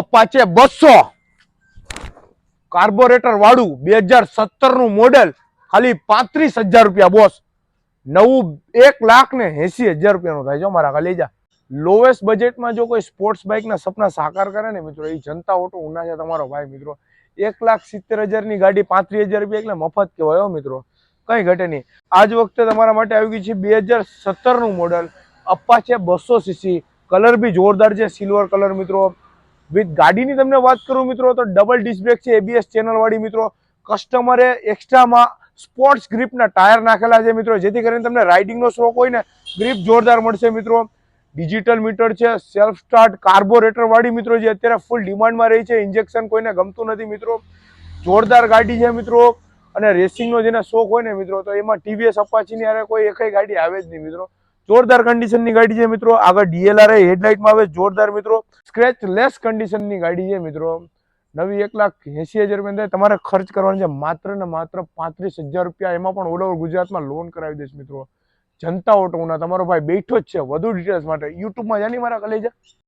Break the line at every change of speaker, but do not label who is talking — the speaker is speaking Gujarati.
અપાચે બસો. કાર્બોરેટર વાળું બે હજાર સત્તરનું મોડેલ, ખાલી પાંત્રીસ હજાર રૂપિયા બોસ. નવું એક લાખ ને એસી હજાર રૂપિયાનું થાય છે મારા કલેજા લોએસ્ટ બજેટમાં જો કોઈ સ્પોર્ટ્સ બાઇકના સપના સાકાર કરે ને મિત્રો, એ જનતા ઓટો ઉના છે તમારો ભાઈ મિત્રો. એક લાખ સિત્તેર હજારની ગાડી પાંત્રીસ હજાર રૂપિયા એટલે મફત કહેવાય મિત્રો. કંઈ ઘટે નહીં. આજ વખતે તમારા માટે આવી ગઈ છે બે હજાર સત્તરનું મોડલ અપ્પા છે બસો સીસી કલર બી જોરદાર છે સિલ્વર કલર મિત્રો. વિથ ગાડીની તમને વાત કરું મિત્રો, તો ડબલ ડિસ્ક બ્રેક છે એબીએસ ચેનલ વાળી મિત્રો. કસ્ટમરે એક્સ્ટ્રામાં સ્પોર્ટ્સ ગ્રીપના ટાયર નાખેલા છે મિત્રો, જેથી કરીને તમને રાઇડિંગનો શોખ હોય ને ગ્રીપ જોરદાર મળશે મિત્રો. ડિજિટલ મીટર છે સેલ્ફ સ્ટાર્ટ કાર્બોરેટરવાળી મિત્રો, જે અત્યારે ફૂલ ડિમાન્ડમાં રહી છે ઇન્જેક્શન કોઈને ગમતું નથી મિત્રો. જોરદાર ગાડી છે મિત્રો, અને રેસિંગનો જેને શોખ હોય ને મિત્રો, તો એમાં ટીવીએસ અપાચીની અરે કોઈ એકય ગાડી આવે જ નહીં મિત્રો. જોરદાર કન્ડિશનની ગાડી છે મિત્રો. આગળ ડીએલઆર હેડલાઇટમાં આવે જોરદાર મિત્રો. સ્ક્રેચ લેસ કન્ડિશનની ગાડી છે મિત્રો. નવી એક લાખ એસી હજાર રૂપિયા તમારે ખર્ચ કરવાનો છે. માત્ર ને માત્ર પાંત્રીસ હજાર રૂપિયા એમાં પણ ઓલ ઓવર ગુજરાતમાં લોન કરાવી દઈશ મિત્રો. જનતા ઓટોના તમારો ભાઈ બેઠો જ છે. વધુ ડિટેલ્સ માટે. યુટ્યુબમાં જાની મારા કલેજા